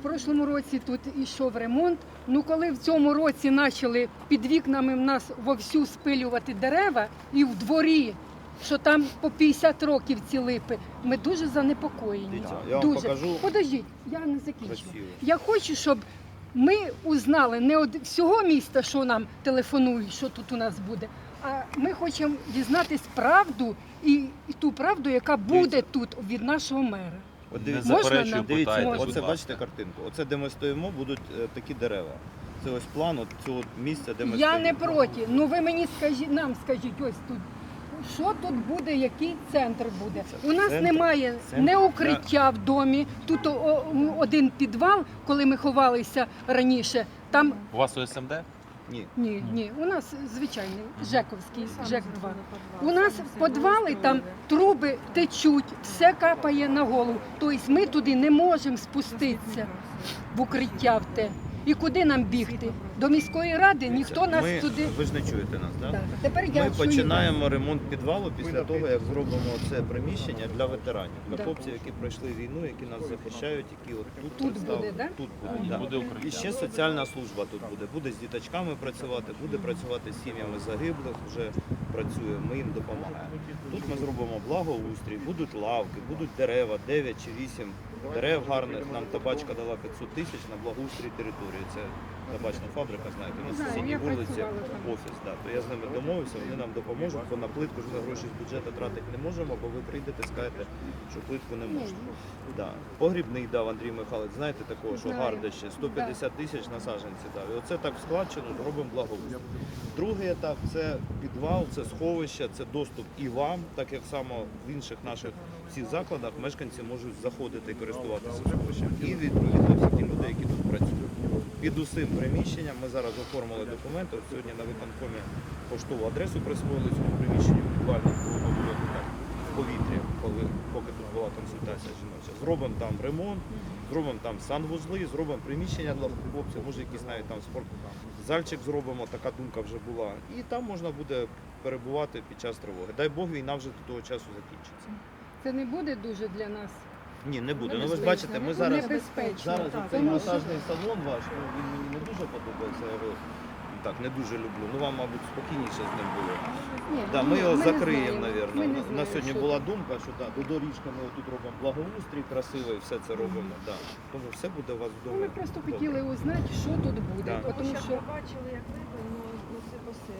В прошлому році тут йшов ремонт. Ну коли в цьому році почали під вікнами в нас вовсю спилювати дерева і в дворі, що там по 50 років ці липи, ми дуже занепокоєні. Я вам дуже. покажу Подождіть, я не закінчила. красиво. Я хочу, щоб ми узнали не од всього міста, що нам телефонують, що тут у нас буде. А ми хочемо дізнатись правду і, і ту правду, яка буде тут від нашого мера. От Не дивіться, Можна заперечую, нам? дивіться, питайте, Можна. будь оце ласка. бачите картинку. Оце де ми стоїмо, будуть е, такі дерева. Це ось план от цього місця, де ми Я стоїмо. не проти. Ну ви мені скажіть, нам скажіть ось тут. Що тут буде, який центр буде? У нас Центр- немає центр не укриття в домі. Тут о- о- один підвал, коли ми ховалися раніше. Там У вас ОСМД? Ні. ні, ні, у нас звичайний Жековський, Жек 2. У нас підвали там труби течуть, все капає на голову. Тобто ми туди не можемо спуститися в укриття в те. І куди нам бігти? До міської ради ніхто нас ми, туди. Ви ж не чуєте нас, так? Так. Тепер я Ми чую починаємо ремонт підвалу після того, як зробимо це приміщення для ветеранів, для хлопців, які пройшли війну, які нас захищають, які от тут, Тут буде, да? Тут буде, да. Буде. І ще соціальна служба тут буде. Буде з діточками працювати, буде працювати з сім'ями загиблих, вже працює, ми їм допомагаємо. Тут ми зробимо благоустрій, будуть лавки, будуть дерева, 9 чи 8 дерев гарних. Нам табачка дала 500 тисяч на благоустрій території. Це табачна фабрика, знаєте, на Знаю, сусідній вулиці офіс. Да. То я з ними домовився, вони нам допоможуть, бо на плитку ж ми гроші з бюджету тратити не можемо, бо ви прийдете, скажете, що плитку не можна. Да. Погрібний дав Андрій Михайлович, знаєте такого, що Знаю. гардище, 150 тисяч на саджанці дав. І оце так в складчину зробимо благоустрій. Другий етап це підвал, це сховище, це доступ і вам, так як само в інших наших всіх закладах мешканці можуть заходити і користуватися сховищем. І відповідно Під усім приміщенням ми зараз оформили документи. От сьогодні на виконкомі поштову адресу присвоїли цьому приміщенню буквально було так в повітрі, коли поки тут була консультація жіноча. Зробимо там ремонт, зробимо там санвузли, зробимо приміщення для хлопців, може якийсь навіть там спортзальчик зробимо, така думка вже була. І там можна буде перебувати під час тривоги. Дай Бог, війна вже до того часу закінчиться. Це не буде дуже для нас. Ні, не буде. Ну ви ж бачите, ми зараз небезпечно. Зараз так. цей Тому що масажний салон ваш, ну він мені не дуже подобається. Я його так не дуже люблю. Ну вам, мабуть, спокійніше з ним було. Ні, Да, ми його не закриємо, знаємо. мабуть. Ми не На знаємо, сьогодні що була думка, що да, до доріжки ми тут робимо благоустрій красивий, все це робимо. Да. Тому все буде у вас Ну, вдома. Ми просто добре. хотіли узнати, що тут буде, Да. тому що побачили, як випадно, ну, ну це посил.